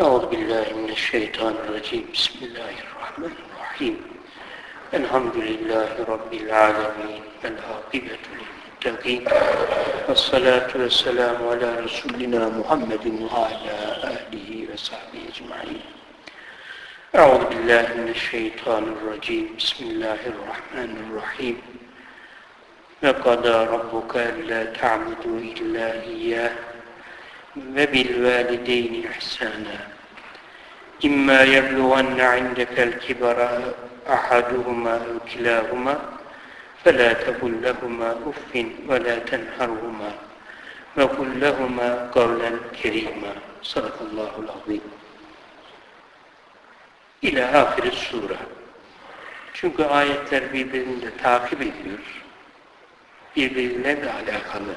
أعوذ بالله من الشيطان الرجيم. بسم الله الرحمن الرحيم. الحمد لله رب العالمين العاقبة للمتقين والصلاة والسلام على رسولنا محمد وعلى آله وصحبه أجمعين. أعوذ بالله من الشيطان الرجيم. بسم الله الرحمن الرحيم. وقضى ربك ألا تعبدوا إلا إياه وبالوالدين إحسانا إما يبلغن عندك الكبر أحدهما أو كلاهما فلا تقل لهما أف ولا تنهرهما وقل لهما قولا كريما صدق الله العظيم İlâ ahir sure. Çünkü ayetler birbirini de takip ediyor. Birbirine de alakalı.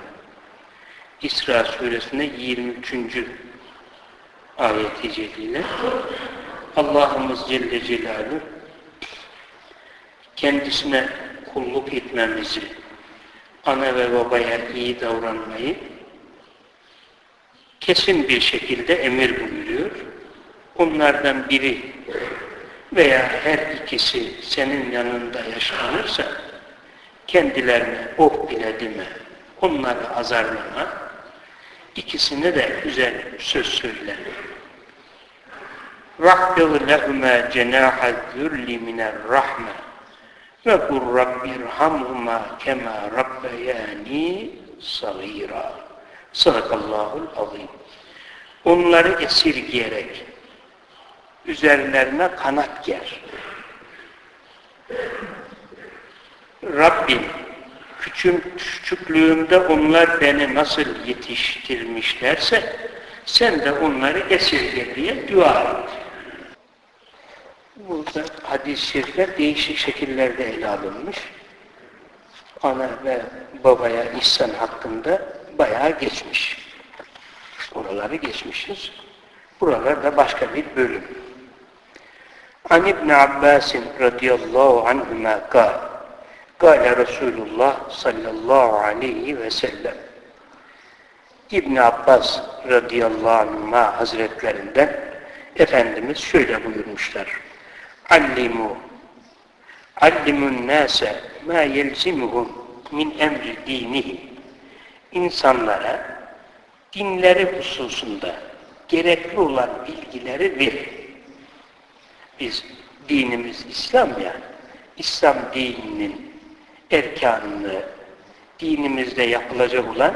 İsra suresinde 23. ayet-i celile Allah'ımız Celle Celaluhu kendisine kulluk etmemizi, ana ve babaya iyi davranmayı kesin bir şekilde emir buyuruyor. Onlardan biri veya her ikisi senin yanında yaşanırsa kendilerine oh bile deme, onları azarlama, ikisine de güzel söz söyle. وَحْفِظْ لَهُمَا جَنَاحَ الذُّلِّ مِنَ الرَّحْمَةِ وَقُلْ رَبِّ ارْحَمْهُمَا كَمَا رَبَّيَانِي صَغِيرًا Sadakallahul azim. Onları esirgeyerek üzerlerine kanat ger. Rabbim küçük, küçüklüğümde onlar beni nasıl yetiştirmişlerse sen de onları esirge diye dua et. Burada hadis-i değişik şekillerde ele alınmış. Ana ve babaya ihsan hakkında bayağı geçmiş. Oraları geçmişiz. Buralarda başka bir bölüm. An İbn Abbas radıyallahu anhuma kâl Kâle Resulullah sallallahu aleyhi ve sellem İbn Abbas radıyallahu anhuma hazretlerinden Efendimiz şöyle buyurmuşlar. Allimu Allimun nâse mâ yelzimuhum min emri dinihi İnsanlara dinleri hususunda gerekli olan bilgileri verin. Biz dinimiz İslam ya, İslam dininin erkanını, dinimizde yapılacak olan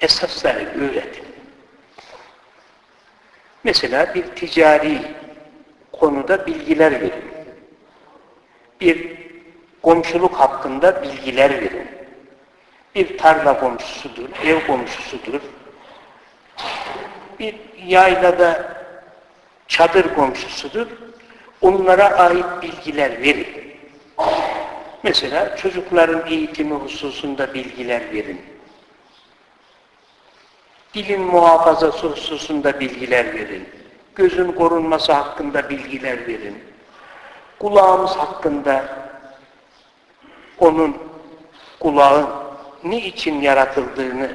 esasları öğretin. Mesela bir ticari konuda bilgiler verin. Bir komşuluk hakkında bilgiler verin. Bir tarla komşusudur, ev komşusudur. Bir yaylada çadır komşusudur. Onlara ait bilgiler verin. Mesela çocukların eğitimi hususunda bilgiler verin. Dilin muhafazası hususunda bilgiler verin. Gözün korunması hakkında bilgiler verin. Kulağımız hakkında onun kulağın ne için yaratıldığını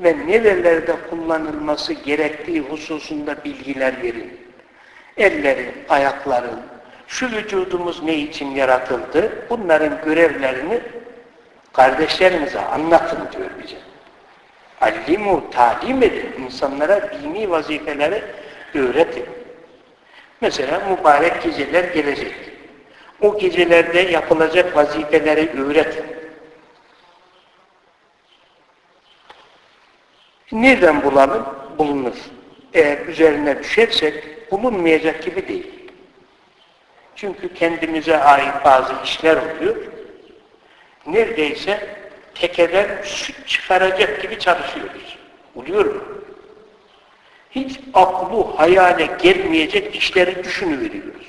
ve nerelerde kullanılması gerektiği hususunda bilgiler verin. Ellerin, ayakların, şu vücudumuz ne için yaratıldı, bunların görevlerini kardeşlerimize anlatın diyor bize. Allimu, talim edin, insanlara dini vazifeleri öğretin. Mesela mübarek geceler gelecek. O gecelerde yapılacak vazifeleri öğretin. Nereden bulalım? Bulunur. Eğer üzerine düşersek bulunmayacak gibi değil. Çünkü kendimize ait bazı işler oluyor. Neredeyse tekeden süt çıkaracak gibi çalışıyoruz. Oluyor mu? Hiç aklı hayale gelmeyecek işleri düşünüveriyoruz.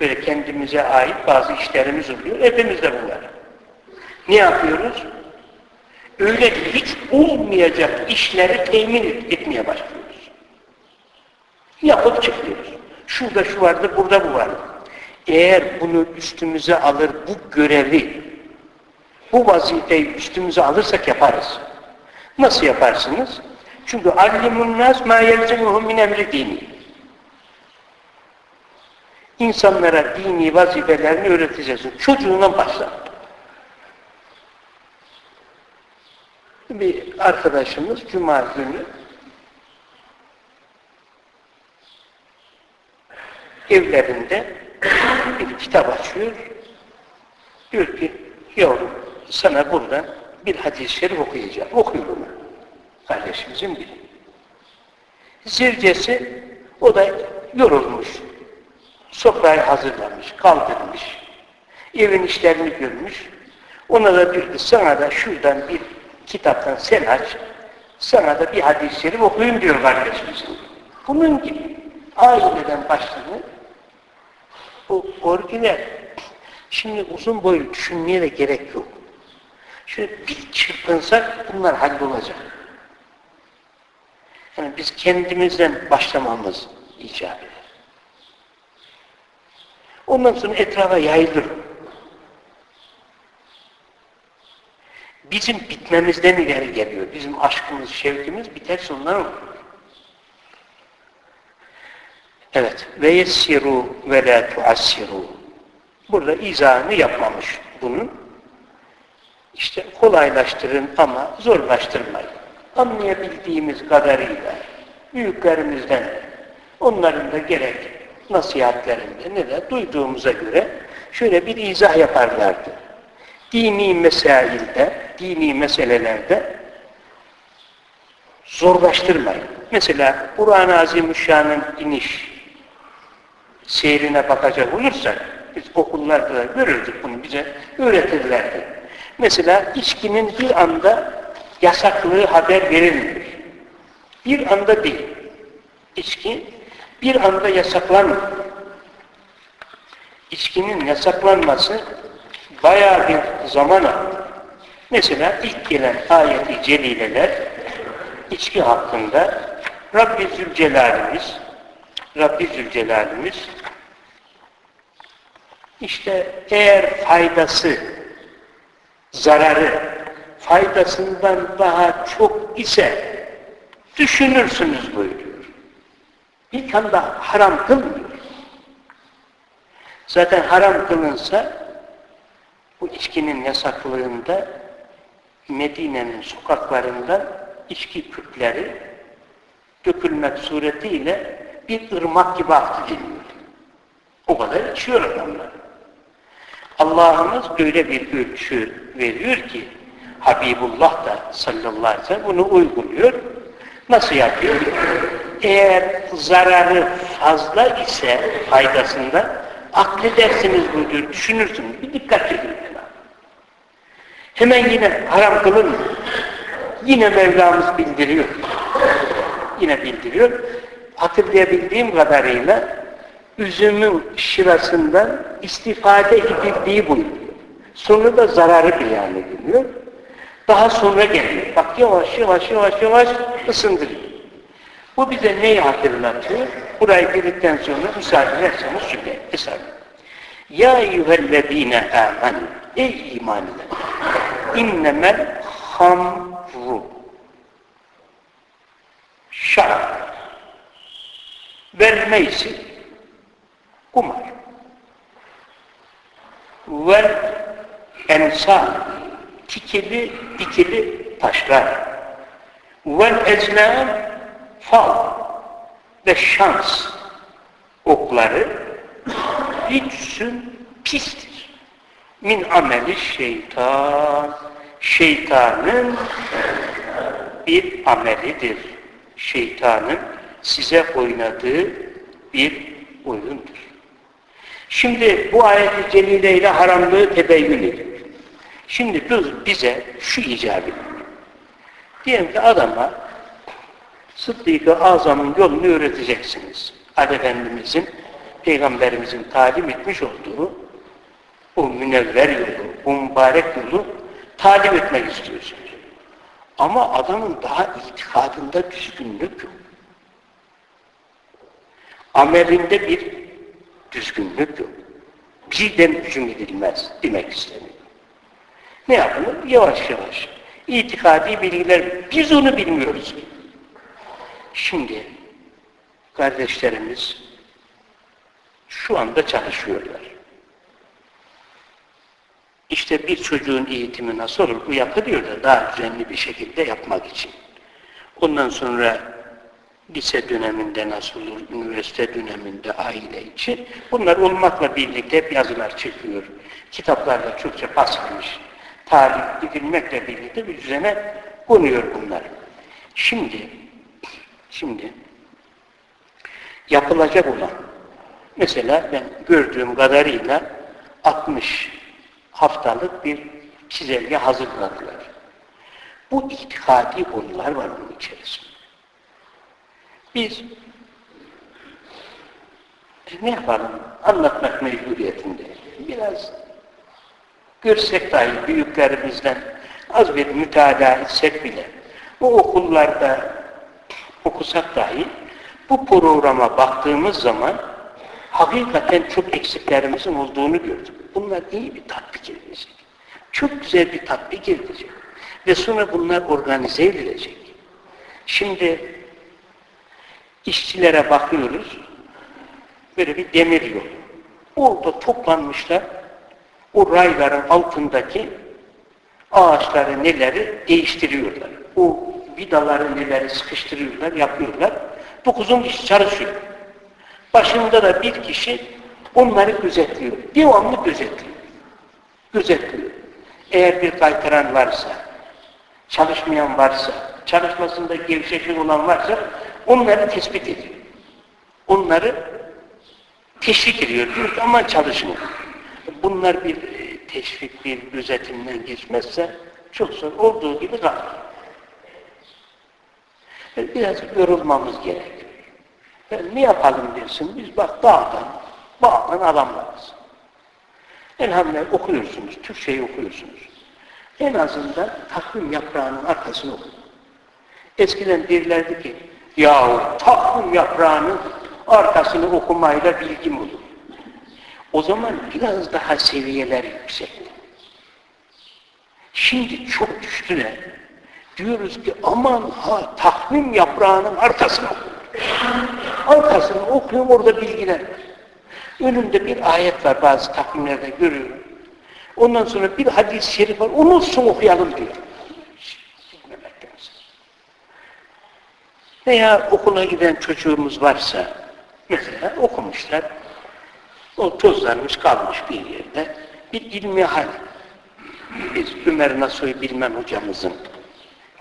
Böyle kendimize ait bazı işlerimiz oluyor. Hepimiz de bunlar. Ne yapıyoruz? Öyle hiç olmayacak işleri temin etmeye başlıyoruz. Yapıp çıkıyoruz. Şurada şu vardı, burada bu vardı. Eğer bunu üstümüze alır, bu görevi, bu vazifeyi üstümüze alırsak yaparız. Nasıl yaparsınız? Çünkü allimun nas ma yelzemuhum min emri dini. İnsanlara dini vazifelerini öğreteceksin. Çocuğundan başla. Bir arkadaşımız Cuma günü evlerinde bir kitap açıyor. Diyor ki, yavrum sana buradan bir hadis-i şerif okuyacağım. Okuyor onu. Kardeşimizin biri. Zevcesi, o da yorulmuş. Sofrayı hazırlamış, kaldırmış. Evin işlerini görmüş. Ona da diyor ki, sana da şuradan bir kitaptan sen aç, sana da bir hadis-i şerif okuyayım diyor kardeşimizin. Bunun gibi aileden başlanır, bu orijinal. Şimdi uzun boylu düşünmeye de gerek yok. Şöyle bir çırpınsak bunlar hallolacak. Yani biz kendimizden başlamamız icap eder. Ondan sonra etrafa yayılır. Bizim bitmemizden ileri geliyor. Bizim aşkımız, şevkimiz biter sonlar olur. Evet. Ve yessiru ve la tuassiru. Burada izahını yapmamış bunun. İşte kolaylaştırın ama zorlaştırmayın. Anlayabildiğimiz kadarıyla büyüklerimizden onların da gerek nasihatlerinde ne de duyduğumuza göre şöyle bir izah yaparlardı. Dini mesailde, dini meselelerde zorlaştırmayın. Mesela Kur'an-ı Azimüşşan'ın iniş seyrine bakacak olursak, biz okullarda da görürdük bunu, bize öğretirlerdi. Mesela içkinin bir anda yasaklığı haber verilmiyor. Bir anda değil. İçki bir anda yasaklanmıyor. İçkinin yasaklanması bayağı bir zaman aldı. Mesela ilk gelen ayeti celileler içki hakkında Rabbi Zülcelal'imiz Rabbi Zülcelal'imiz işte eğer faydası zararı faydasından daha çok ise düşünürsünüz buyuruyor. İlk anda haram kılmıyor. Zaten haram kılınsa bu içkinin yasaklığında Medine'nin sokaklarından içki küpleri dökülmek suretiyle bir ırmak gibi aktı geliyor. O kadar içiyor adamlar. Allah'ımız böyle bir ölçü veriyor ki Habibullah da sallallahu aleyhi ve sellem bunu uyguluyor. Nasıl yapıyor? Eğer zararı fazla ise faydasında akledersiniz bu diyor, düşünürsünüz. Bir dikkat edin. Hemen yine haram kılın? Yine Mevlamız bildiriyor. Yine bildiriyor. Hatırlayabildiğim kadarıyla üzümün şirasından istifade edildiği buyuruyor. Sonra da zararı beyan ediliyor. Daha sonra geliyor. Bak yavaş yavaş yavaş yavaş ısındırıyor. Bu bize neyi hatırlatıyor? Burayı girdikten sonra müsaade ederseniz şöyle hesap Ya eyyühellezine amen. Ey iman eden. İnnemel hamru. Şarap. Vel meysir. Kumar. Vel ensan. Tikili, dikili taşlar. Vel ezlam fal ve şans okları hiçsün pistir. Min ameli şeytan. Şeytanın bir amelidir. Şeytanın size oynadığı bir oyundur. Şimdi bu ayet-i celile ile haramlığı tebeyyün ediyor. Şimdi biz, bize şu icap ediyor. Diyelim ki adama Sıddık-ı Azam'ın yolunu öğreteceksiniz. Ali Efendimizin, Peygamberimizin talim etmiş olduğu bu münevver yolu, bu mübarek yolu talim etmek istiyorsunuz. Ama adamın daha itikadında düzgünlük yok. Amelinde bir düzgünlük yok. Birden hücum edilmez demek isteniyor. Ne yapalım? Yavaş yavaş. İtikadi bilgiler, biz onu bilmiyoruz. Şimdi kardeşlerimiz şu anda çalışıyorlar. İşte bir çocuğun eğitimi nasıl olur? Bu yapılıyor da daha düzenli bir şekilde yapmak için. Ondan sonra lise döneminde nasıl olur, üniversite döneminde aile için. Bunlar olmakla birlikte hep yazılar çıkıyor. Kitaplarda çokça basılmış. Tarih edilmekle birlikte bir düzene konuyor bunlar. Şimdi, şimdi yapılacak olan, mesela ben gördüğüm kadarıyla 60 haftalık bir çizelge hazırladılar. Bu itikadi konular var bunun içerisinde. Biz e, ne yapalım? Anlatmak mecburiyetinde. Biraz görsek dahi büyüklerimizden az bir mütalaa etsek bile bu okullarda okusak dahi bu programa baktığımız zaman hakikaten çok eksiklerimizin olduğunu gördük. Bunlar iyi bir tatbik edilecek. Çok güzel bir tatbik edilecek. Ve sonra bunlar organize edilecek. Şimdi işçilere bakıyoruz. Böyle bir demir yol. Orada toplanmışlar. O rayların altındaki ağaçları neleri değiştiriyorlar. O vidaları neleri sıkıştırıyorlar, yapıyorlar. Dokuzun kişi çalışıyor. Başında da bir kişi onları gözetliyor. Devamlı gözetliyor. Gözetliyor. Eğer bir kaytaran varsa, çalışmayan varsa, çalışmasında gevşeklik olan varsa onları tespit ediyor. Onları teşvik ediyor. Diyor ki aman çalışın. Bunlar bir e, teşvik, bir gözetimden geçmezse çok zor olduğu gibi kalır. Biraz yorulmamız gerekiyor. Yani ne yapalım dersin? Biz bak dağdan, bağdan adamlarız. Elhamdülillah okuyorsunuz, Türkçeyi okuyorsunuz. En azından takvim yaprağının arkasını okuyun. Eskiden derlerdi ki, yahu takvim yaprağının arkasını okumayla bilgim olur. O zaman biraz daha seviyeler yüksekti. Şimdi çok düştüler. Diyoruz ki aman ha takvim yaprağının arkasını okuyun. Arkasını okuyorum orada bilgiler var. Önümde bir ayet var bazı takvimlerde görüyorum. Ondan sonra bir hadis-i şerif var. Onu son okuyalım diyor. Veya okula giden çocuğumuz varsa mesela okumuşlar. O tozlanmış kalmış bir yerde. Bir ilmi hal. Biz Ömer Nasuhi Bilmem hocamızın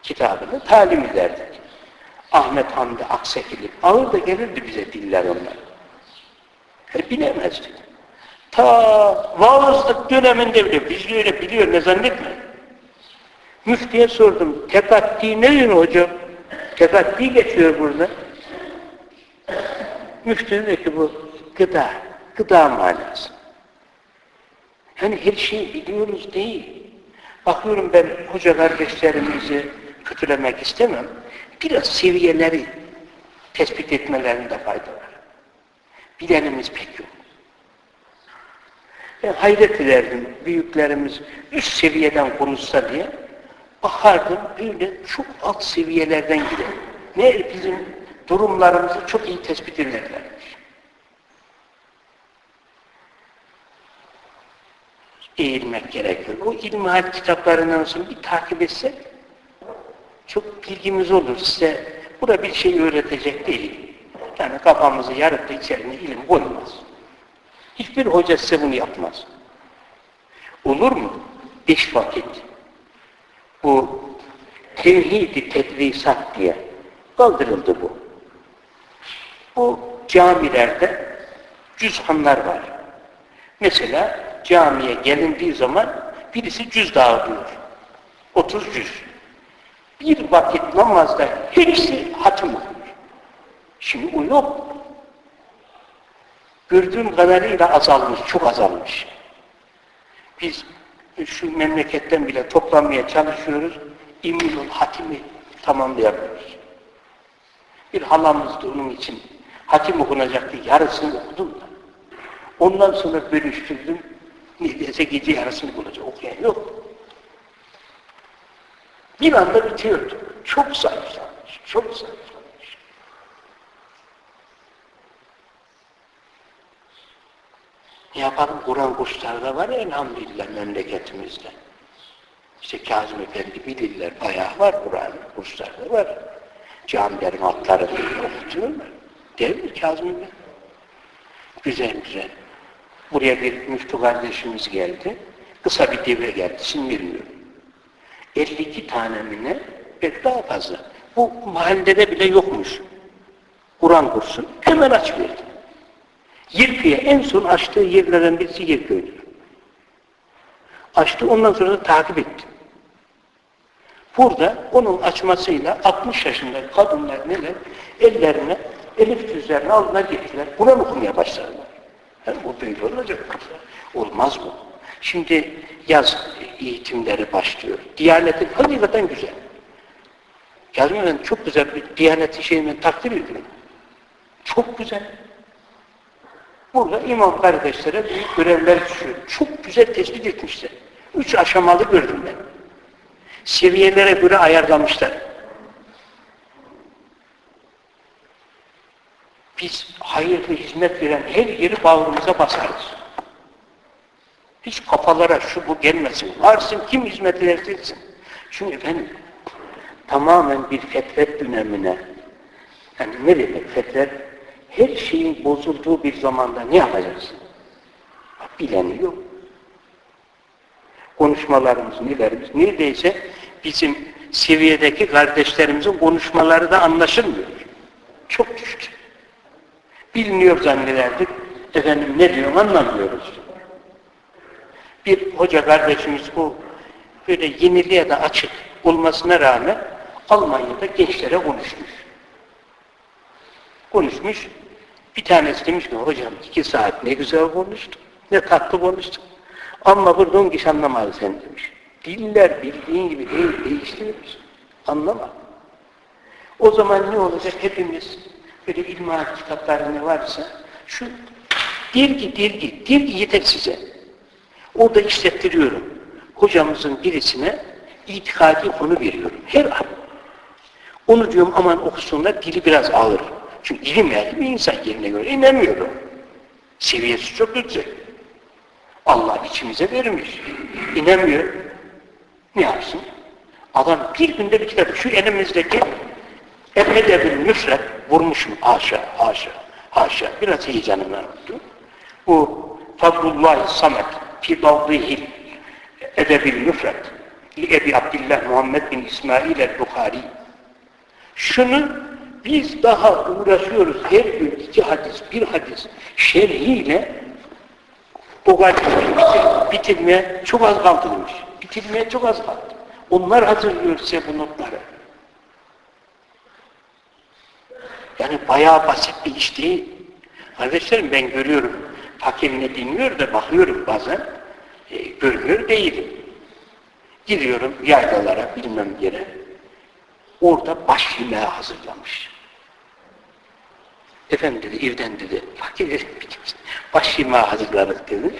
kitabını talim ederdik. Ahmet Hamdi Aksekili. Ağır da gelirdi bize diller onlar. E, bilemezdik. Ta vaazlık döneminde bile biz öyle biliyor ne zannetme. Müftiye sordum. Tekaddi ne diyor hocam? Tekaddi geçiyor burada. Müftü dedi ki bu gıda. Gıda manası. Yani her şeyi biliyoruz değil. Bakıyorum ben hoca kardeşlerimizi kötülemek istemem. Biraz seviyeleri tespit etmelerinde fayda var. Bilenimiz pek yok. Ben hayret ederdim büyüklerimiz üst seviyeden konuşsa diye bakardım öyle çok alt seviyelerden gider. Ne bizim durumlarımızı çok iyi tespit ederlermiş. Eğilmek gerekiyor. O ilmihal kitaplarından sonra bir takip etsek çok bilgimiz olur. Size burada bir şey öğretecek değil. Yani kafamızı yarıp da içerine ilim koymaz. Hiçbir hoca size bunu yapmaz. Olur mu? Beş vakit. Bu tevhid-i tedrisat diye kaldırıldı bu. Bu camilerde cüzhanlar var. Mesela camiye gelindiği zaman birisi cüz dağıtıyor. 30 cüz. Bir vakit namazda hepsi hatim olur. Şimdi o yok. Gördüğüm kadarıyla azalmış, çok azalmış. Biz şu memleketten bile toplanmaya çalışıyoruz. İmilul hatimi tamamlayamıyoruz. Bir halamız da onun için hatim okunacaktı. Yarısını okudum da. Ondan sonra bölüştürdüm. Neredeyse gece yarısını bulacak. Okuyan yok. Bir anda bitiyordu. Çok zayıflamış, çok zayıflamış. Yapalım? Kur'an kursları da var elhamdülillah memleketimizde. İşte Kazım Efendi bilirler, bayağı var Kur'an kursları da var. Camilerin altlarında okutuyorlar. Değil mi Kazım Efendi? Güzel güzel. Buraya bir müftü kardeşimiz geldi. Kısa bir devre geldi. Şimdi bilmiyorum. 52 tane mi ne? Belki daha fazla. Bu mahallede bile yokmuş. Kur'an kursu. Hemen açıverdi. Yirkı'ya en son açtığı yerlerden birisi Yirkı'ydı. Açtı ondan sonra da takip etti. Burada onun açmasıyla 60 yaşındaki kadınlar neler? Ellerine, elif düzlerine aldılar gittiler. Kur'an okumaya başladılar. Yani bu böyle olacak. Olmaz bu. Şimdi yaz eğitimleri başlıyor. Diyanetin hakikaten güzel. Efendi çok güzel bir diyaneti şeyini takdir ediyorum. Çok güzel. Burada imam kardeşlere büyük görevler düşüyor. Çok güzel tespit etmişler. Üç aşamalı gördüm ben. Seviyelere göre ayarlamışlar. Biz hayırlı hizmet veren her yeri bağrımıza basarız. Hiç kafalara şu bu gelmesin. Varsın kim hizmet edersin. Çünkü efendim tamamen bir fetret dönemine yani ne demek fetret? Her şeyin bozulduğu bir zamanda ne yapacaksın? Bileni yok. Konuşmalarımız, nelerimiz, neredeyse bizim seviyedeki kardeşlerimizin konuşmaları da anlaşılmıyor. Çok düştü. Biliniyor zannederdik. Efendim ne diyor anlamıyoruz. Bir hoca kardeşimiz bu böyle yeniliğe de açık olmasına rağmen Almanya'da gençlere konuşmuş. Konuşmuş. Bir tanesi demiş ki hocam iki saat ne güzel konuştuk. Ne tatlı konuştuk. Ama burada on kişi anlamadı sen demiş. Diller bildiğin gibi değil, değiştirilmiş. Anlama. O zaman ne olacak? Hepimiz böyle ilmihal kitapları ne varsa şu dirgi dirgi, dirgi yeter size. Orada işlettiriyorum. Hocamızın birisine itikadi konu veriyorum. Her an. Onu diyorum aman okusunlar dili biraz ağır. Çünkü ilim yani bir insan yerine göre inemiyorum. Seviyesi çok yüksek. Allah içimize vermiş. İnemiyor. Ne yapsın? Adam bir günde bir kitap, şu elimizdeki Edebül Müfret vurmuşum. Haşa, haşa, haşa. Biraz heyecanımdan oldu. Bu Fadlullah Samet fi Davdihil Edebül Müfret li Ebi Abdillah Muhammed bin İsmail el-Bukhari şunu biz daha uğraşıyoruz her gün iki hadis, bir hadis şerhiyle o bitir, bitirmeye çok az kaldı demiş. Bitirmeye çok az kaldı. Onlar hazırlıyor size bu notları. Yani bayağı basit bir iş değil. Kardeşlerim ben görüyorum. Fakir ne dinliyor da bakıyorum bazen. E, görmüyor değilim. Gidiyorum yaylalara bilmem yere. Orada baş yemeği hazırlamış. Efendim dedi, evden dedi, fakir dedi, baş yemeği hazırladık dedi.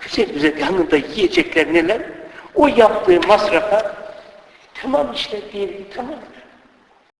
Güzel güzel yanında yiyecekler neler? O yaptığı masrafa tamam işte diyelim, tamam.